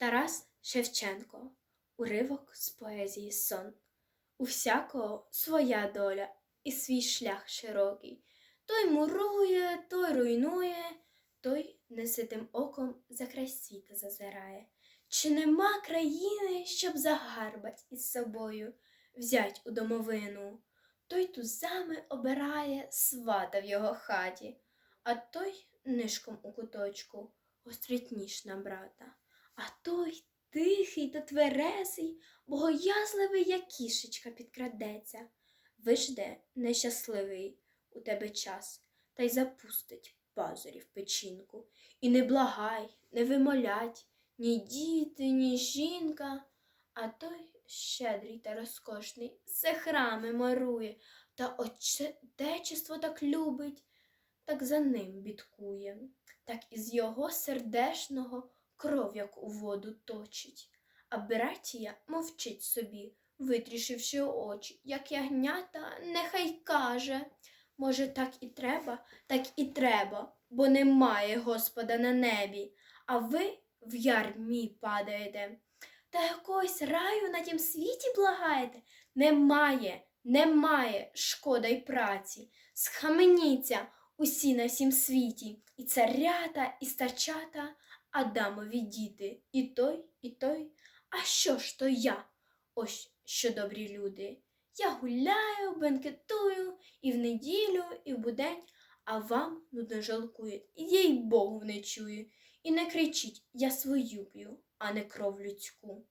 Тарас Шевченко. Уривок з поезії сон. У всякого своя доля і свій шлях широкий. Той мурує, той руйнує, той неситим оком за край світа зазирає. Чи нема країни, щоб загарбать із собою, взять у домовину? Той тузами обирає свата в його хаті, а той нишком у куточку гострить ніж на брата. А той тихий та тверезий, богоязливий, як кішечка підкрадеться. Вижде нещасливий у тебе час, та й запустить пазурі в печінку. І не благай, не вимолять ні діти, ні жінка, а той щедрий та розкошний все храми марує, та отечество так любить, так за ним бідкує, так із його сердешного кров, як у воду точить. А братія мовчить собі, витрішивши очі, як ягнята, нехай каже. Може, так і треба, так і треба, бо немає Господа на небі, а ви в ярмі падаєте. Та якогось раю на тім світі благаєте? Немає, немає, шкода й праці. Схаменіться усі на всім світі, і царята, і старчата, Адамові діти, і той, і той. А що ж то я? Ось що добрі люди. Я гуляю, бенкетую і в неділю, і в будень, а вам нудно жалкує, їй Богу не чую. І не кричіть, я свою п'ю, а не кров людську.